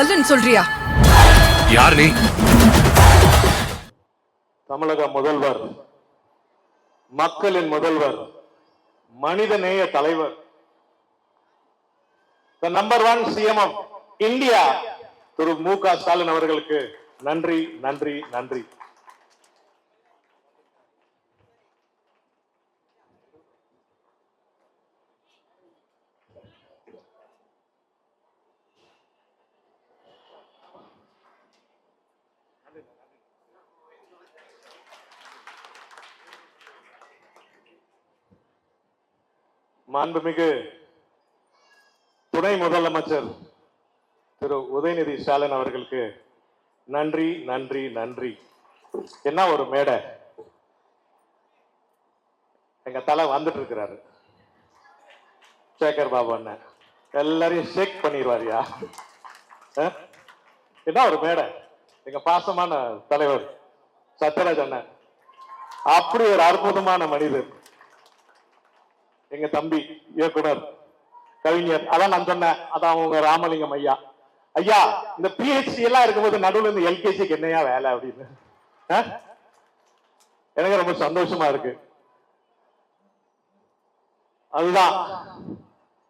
கல்லுன்னு சொல்றியா? யார் நீ? தமிழக முதல்வர் மக்களின் முதல்வர் மனிதநேய தலைவர். Number one CM of India Thiru Mu Ka Stalin அவர்களுக்கு நன்றி நன்றி நன்றி. மாண்புமிகு துணை முதலமைச்சர் திரு உதயநிதி ஸ்டாலின் அவர்களுக்கு நன்றி நன்றி நன்றி. என்ன ஒரு மேடை? எங்க தலை வந்துட்டு இருக்கிறாரு சேகர் பாபு அண்ணன். எல்லாரையும் ஷேக் பண்ணிடுவாரியா? என்ன ஒரு மேடை? எங்க பாசமான தலைவர் சத்யராஜ் அண்ணன். அப்படி ஒரு அற்புதமான மனிதர். எங்க தம்பி இயக்குனர் கவிஞர் அதான் நான் சொன்னேன். அதான் அவங்க ராமலிங்கம் ஐயா. ஐயா இந்த பிஹெச்டி எல்லாம் இருக்கும்போது நடுவுல இந்த எல்கேஜிக்கு என்னையா வேலை அப்படின்னு. எனக்கு ரொம்ப சந்தோஷமா இருக்கு. அதுதான்.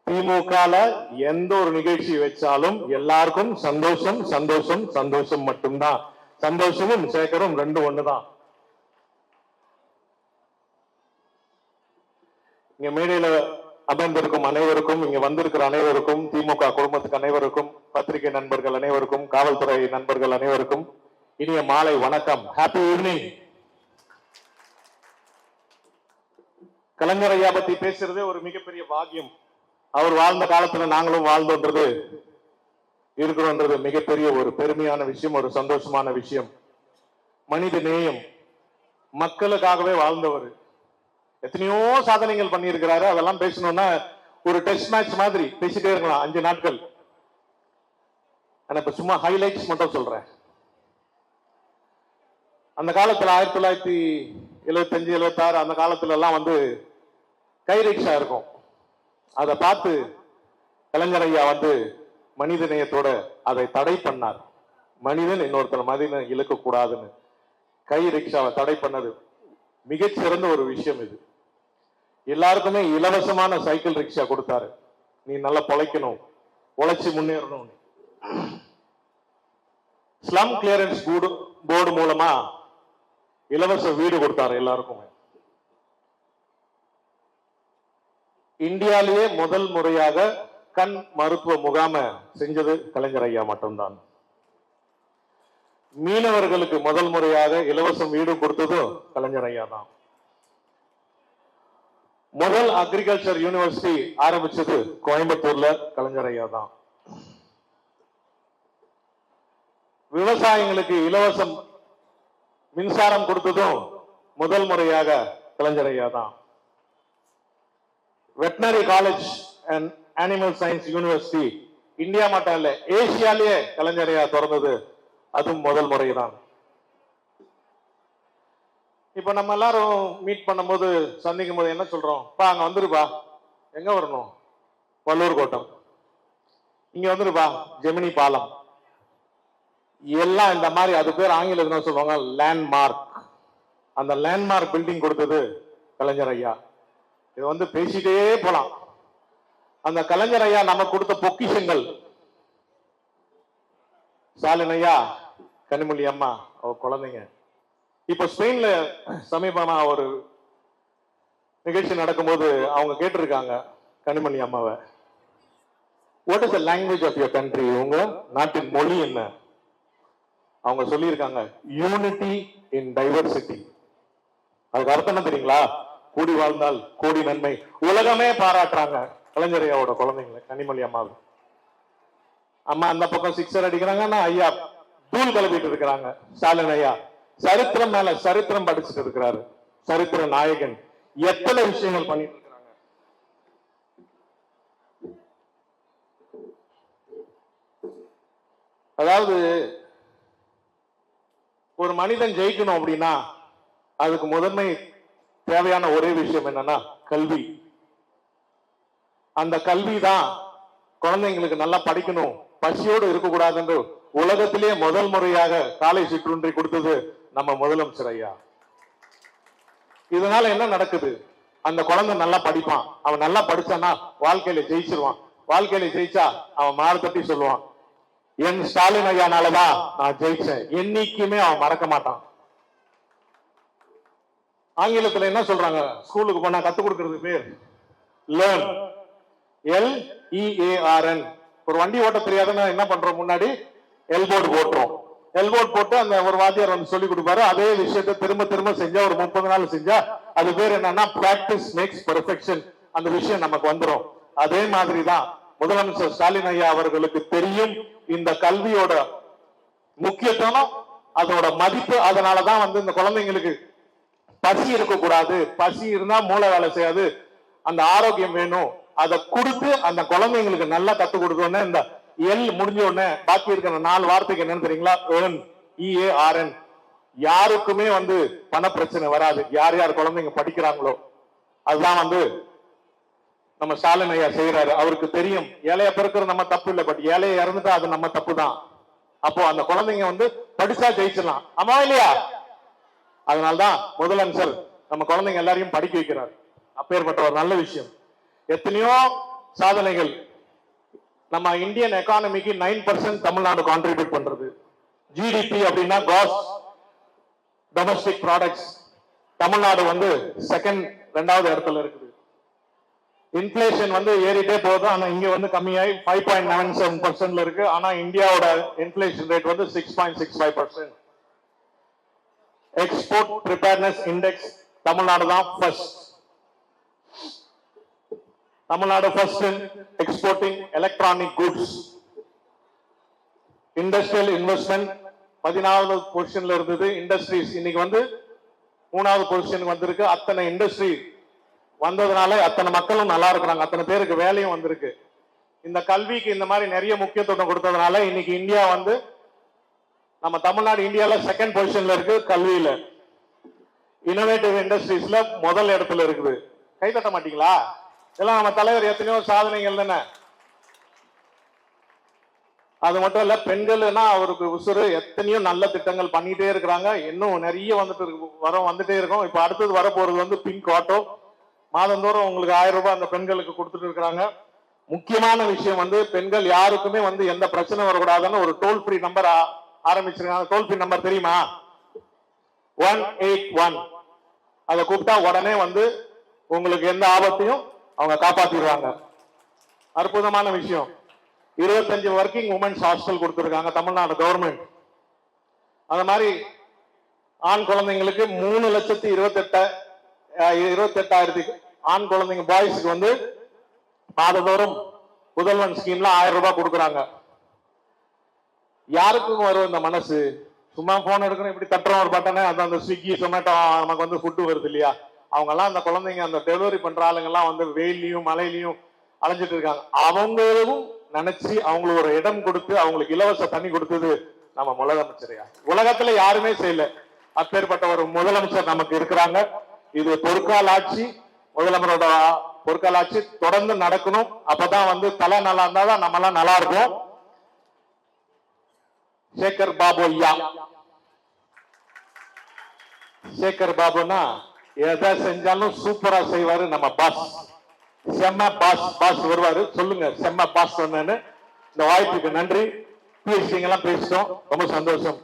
திமுகல எந்த ஒரு நிகழ்ச்சி வச்சாலும் எல்லாருக்கும் சந்தோஷம் சந்தோஷம் சந்தோஷம் மட்டும்தான். சந்தோஷமும் சேகரும் ரெண்டும் ஒண்ணுதான். இங்க மேடையில அமர்ந்திருக்கும் அனைவருக்கும் இங்க வந்திருக்கிற அனைவருக்கும் திமுக குடும்பத்துக்கு அனைவருக்கும் பத்திரிகை நண்பர்கள் அனைவருக்கும் காவல்துறை நண்பர்கள் அனைவருக்கும் இனிய மாலை வணக்கம். ஹாப்பி ஈவினிங் கலைஞர் ஐயா பத்தி பேசுறதே ஒரு மிகப்பெரிய பாக்கியம். அவர் வாழ்ந்த காலத்துல நாங்களும் வாழ்ந்தோன்றது இருக்கிறோன்றது மிகப்பெரிய ஒரு பெருமையான விஷயம் ஒரு சந்தோஷமான விஷயம். மனித நேயம் மக்களுக்காகவே வாழ்ந்தவர். எத்தனையோ சாதனைகள் பண்ணியிருக்கிறாரு. அதெல்லாம் பேசணும்னா ஒரு டெஸ்ட் மேட்ச் மாதிரி பேசிட்டே இருக்கலாம் அஞ்சு நாட்கள். ஆனா இப்ப சும்மா ஹைலைட்ஸ் மட்டும் சொல்றேன். அந்த காலத்துல ஆயிரத்தி தொள்ளாயிரத்தி எழுபத்தஞ்சு எழுபத்தாறு அந்த காலத்துல எல்லாம் வந்து கை ரிக்ஷா இருக்கும். அதை பார்த்து கலைஞர் ஐயா வந்து மனித நேயத்தோட அதை தடை பண்ணார். மனிதன் இன்னொருத்தர் மனிதன் இழுக்க கூடாதுன்னு கை ரிக்ஷாவை தடை பண்ணது மிகச்சிறந்த ஒரு விஷயம் இது. எல்லாருக்குமே இலவசமான சைக்கிள் ரிக்ஷா கொடுத்தாரு. நீ நல்லா பொழைக்கணும் உழைச்சி முன்னேறணும். ஸ்லம் கிளியரன்ஸ் போர்டு போர்டு மூலமா இலவச வீடு கொடுத்தாரு எல்லாருக்குமே. இந்தியாலேயே முதல் முறையாக கண் மருத்துவ முகாம செஞ்சது கலைஞர் ஐயா மட்டும்தான். மீனவர்களுக்கு முதல் முறையாக இலவசம் வீடு கொடுத்ததும் கலைஞர் ஐயா தான். முதல் அக்ரிகல்ச்சர் யூனிவர்சிட்டி ஆரம்பிச்சது கோயம்புத்தூர்ல கலைஞர் ஐயா தான் விவசாயிகளுக்கு இலவசம் மின்சாரம் கொடுத்ததும் முதல் முறையாக கலைஞர் ஐயா தான் veterinary college and animal science university India மட்டும் இல்ல ஏசியாலேயே கலைஞரையா திறந்தது. அதுவும் முதல் முறைதான். இப்போ நம்ம எல்லாரும் மீட் பண்ணும்போது சந்திக்கும் போது என்ன சொல்கிறோம் பா அங்கே வந்துருப்பா எங்கே வரணும்? வல்லூர் கோட்டம். இங்கே வந்துருப்பா ஜெமினி பாலம். எல்லாம் இந்த மாதிரி அது பேர் ஆங்கிலத்தில் சொல்லுவாங்க? லேண்ட்மார்க் அந்த லேண்ட்மார்க் பில்டிங் கொடுத்தது கலைஞர் ஐயா. இது வந்து பேசிட்டே போகலாம் அந்த கலைஞர் ஐயா நமக்கு கொடுத்த பொக்கிஷங்கள். ஸ்டாலின் ஐயா கனிமொழி அம்மா அவ குழந்தைங்க. இப்ப ஸ்பெயின்ல சமீபமா ஒரு நிகழ்ச்சி நடக்கும்போது அவங்க கேட்டிருக்காங்க கனிமணி அம்மாவை. What is the language of your country உங்க நாட்டின் மொழி என்ன? அவங்க சொல்லியிருக்காங்க யூனிட்டி இன் டைவர்சிட்டி அதுக்கு அர்த்தம் என்ன தெரியுங்களா? கூடி வாழ்ந்தால் கூடி நன்மை. உலகமே பாராட்டுறாங்க கலைஞரையாவோட குழந்தைங்களை கனிமொழி அம்மாவை. அம்மா அந்த பக்கம் சிக்ஸர் அடிக்கிறாங்கன்னா ஐயா தூள் கிளப்பிட்டு இருக்கிறாங்க ஸ்டாலின் ஐயா. சரித்திரம் மேல சரித்திரம் படிச்சுட்டு இருக்கிறாரு. சரித்திர நாயகன். எத்தனை விஷயங்கள் பண்ணிட்டு இருக்கிறாங்க அதாவது ஒரு மனிதன் ஜெயிக்கணும் அப்படின்னா அதுக்கு முதன்மை தேவையான ஒரே விஷயம் என்னன்னா கல்வி. அந்த கல்வி தான் குழந்தைங்களுக்கு நல்லா படிக்கணும். பசியோடு இருக்கக்கூடாது என்று உலகத்திலே முதல் முறையாக காலை சிற்றுன்றி கொடுத்தது நம்ம முதலமைச்சர் ஐயா இதனால என்ன நடக்குது? அந்த குழந்தை நல்லா படிப்பான். அவன் நல்லா படிச்சானா வாழ்க்கையில ஜெயிச்சிருவான். வாழ்க்கையில ஜெயிச்சா அவன் மாறு தட்டி சொல்லுவான் என் ஸ்டாலின் ஐயானாலதான் நான் ஜெயிச்சேன். என்னைக்குமே அவன் மறக்க மாட்டான். ஆங்கிலத்துல என்ன சொல்றாங்க? ஸ்கூலுக்கு போனா கத்து கொடுக்கறது பேர் லேர்ன் எல் இஏஆர்என் ஒரு வண்டி ஓட்ட தெரியாதுன்னா என்ன பண்றோம் முன்னாடி? எல்போர்டு போட்டுரும் எல்போர்டு போட்டு அந்த ஒரு வாத்தியார் வந்து சொல்லி கொடுப்பாரு. அதே விஷயத்த திரும்ப திரும்ப செஞ்சா ஒரு முப்பது நாள் செஞ்சா அது பேர் என்னன்னா பிராக்டிஸ் மேக்ஸ் பெர்ஃபெக்ஷன் அந்த விஷயம் நமக்கு வந்துடும் அதே மாதிரி தான் முதலமைச்சர் ஸ்டாலின் ஐயா அவர்களுக்கு தெரியும் இந்த கல்வியோட முக்கியத்துவம் அதோட மதிப்பு அதனாலதான் வந்து இந்த குழந்தைங்களுக்கு பசி இருக்கக்கூடாது. பசி இருந்தா மூளை வேலை செய்யாது. அந்த ஆரோக்கியம் வேணும். அதை கொடுத்து அந்த குழந்தைங்களுக்கு நல்லா கற்றுக் கொடுக்கணும்னு இந்த எல் முடிஞ்ச உடனே பாக்கி இருக்கிற நாலு வார்த்தைக்கு என்னன்னு தெரியுங்களா? ஏர்ன் இஏஆர்என் யாருக்குமே வந்து பண பிரச்சனை வராது. யார் யார் குழந்தைங்க படிக்கிறாங்களோ அதுதான் வந்து நம்ம ஸ்டாலின் ஐயா செய்யறாரு அவருக்கு தெரியும். ஏழையை பிறக்கிறது நம்ம தப்பு இல்லை. பட் ஏழையை இறந்துட்டா அது நம்ம தப்பு தான். அப்போ அந்த குழந்தைங்க வந்து படிச்சா ஜெயிச்சிடலாம். ஆமா இல்லையா? அதனால்தான் முதலமைச்சர் நம்ம குழந்தைங்க எல்லாரையும் படிக்க வைக்கிறார். அப்பேற்பட்ட ஒரு நல்ல விஷயம். எத்தனையோ சாதனைகள் நம்ம இந்தியன் எக்கானமிக்கு நைன் பர்சன்ட் தமிழ்நாடு கான்ட்ரிபியூட் பண்றது. ஜிடிபி அப்படின்னா காஸ் டொமஸ்டிக் ப்ராடக்ட்ஸ் தமிழ்நாடு வந்து செகண்ட் ரெண்டாவது இடத்துல இருக்குது. இன்ஃபிளேஷன் வந்து ஏறிட்டே போகுது. ஆனால் இங்கே வந்து கம்மியாகி ஃபைவ் பாயிண்ட் நைன் செவன் பர்சன்ட்ல இருக்கு. ஆனால் இந்தியாவோட இன்ஃபிளேஷன் ரேட் வந்து six point six five percent export preparedness index Tamil Nadu தான் first Tamil Nadu first exporting electronic goods industrial investment பதினாவது பொசிஷன்ல இருந்தது இண்டஸ்ட்ரீஸ் இன்னைக்கு வந்து மூணாவது பொசிஷனுக்கு வந்திருக்கு. அத்தனை இண்டஸ்ட்ரி வந்ததுனால அத்தனை மக்களும் நல்லா இருக்கிறாங்க. அத்தனை பேருக்கு வேலையும் வந்திருக்கு. இந்த கல்விக்கு இந்த மாதிரி நிறைய முக்கியத்துவம் கொடுத்ததுனால இன்னைக்கு இந்தியா வந்து நம்ம தமிழ்நாடு இந்தியால செகண்ட் பொசிஷன்ல இருக்கு கல்வியில. இனோவேட்டிவ் இண்டஸ்ட்ரீஸ்ல முதல் இடத்துல இருக்குது. கைதட்ட மாட்டீங்களா? இதெல்லாம் நம்ம தலைவர் எத்தனையோ சாதனைகள் தானே? அது மட்டும் இல்ல பெண்கள்னா அவருக்கு உசுறு எத்தனையோ நல்ல திட்டங்கள் பண்ணிட்டே இருக்கிறாங்க. இன்னும் நிறைய வந்துட்டு இருக்கு வர வந்துட்டே இருக்கும். இப்ப அடுத்தது வரப்போறது வந்து பிங்க் ஆட்டோ. மாதந்தோறும் உங்களுக்கு ஆயிரம் ரூபாய் அந்த பெண்களுக்கு கொடுத்துட்டு இருக்கிறாங்க. முக்கியமான விஷயம் வந்து பெண்கள் யாருக்குமே வந்து எந்த பிரச்சனை வரக்கூடாதுன்னு ஒரு டோல் ஃப்ரீ நம்பர் ஆரம்பிச்சிருக்காங்க. டோல் ஃப்ரீ நம்பர் தெரியுமா? ஒன் எயிட் ஒன் அதை கூப்பிட்டா உடனே வந்து உங்களுக்கு எந்த ஆபத்தையும் அவங்க காப்பாத்திடுவாங்க அற்புதமான விஷயம். இருபத்தஞ்சு ஒர்க்கிங் உமன்ஸ் ஹாஸ்டல் கொடுத்துருக்காங்க தமிழ்நாடு கவர்மெண்ட் அந்த மாதிரி ஆண் குழந்தைங்களுக்கு மூணு லட்சத்தி இருபத்தெட்ட இருபத்தெட்டாயிரத்தி ஆண் குழந்தைங்க பாய்ஸ்க்கு வந்து மாதந்தோறும் புதல்வன் ஸ்கீம்ல ஆயிரம் ரூபாய் கொடுக்குறாங்க. யாருக்கும் வரும் இந்த மனசு? சும்மா போன் எடுக்கணும் இப்படி தட்டுறோம் ஒரு பட்டனே அந்த ஸ்விக்கி சொமேட்டோ நமக்கு வந்து ஃபுட்டு வருது இல்லையா? அவங்க எல்லாம் அந்த குழந்தைங்க அந்த டெலிவரி பண்ற ஆளுங்க எல்லாம் வந்து வெயிலையும் மழையிலையும் அலைஞ்சிட்டு இருக்காங்க. அவங்களும் நினைச்சு அவங்களுக்கு ஒரு இடம் கொடுத்து அவங்களுக்கு இலவச தண்ணி கொடுத்தது நம்ம முதலமைச்சரையா உலகத்துல யாருமே செய்யல. அப்பேற்பட்ட ஒரு முதலமைச்சர் நமக்கு இருக்கிறாங்க. இது பொற்கால் ஆட்சி முதலமரோட பொற்கால் ஆட்சி தொடர்ந்து நடக்கணும். அப்பதான் வந்து தலை நல்லா இருந்தாதான் நம்ம எல்லாம் நல்லா இருக்கும் சேகர் பாபு ஐயா. சேகர் பாபுனா எதை செஞ்சாலும் சூப்பரா செய்வாரு நம்ம பாஸ் செம்ம பாஸ் பாஸ் வருவாரு. சொல்லுங்க செம்ம பாஸ் சொன்னேன்னு. இந்த வாய்ப்புக்கு நன்றி. பிஎஸ்சிங்க எல்லாம் பேசிட்டோம். ரொம்ப சந்தோஷம்.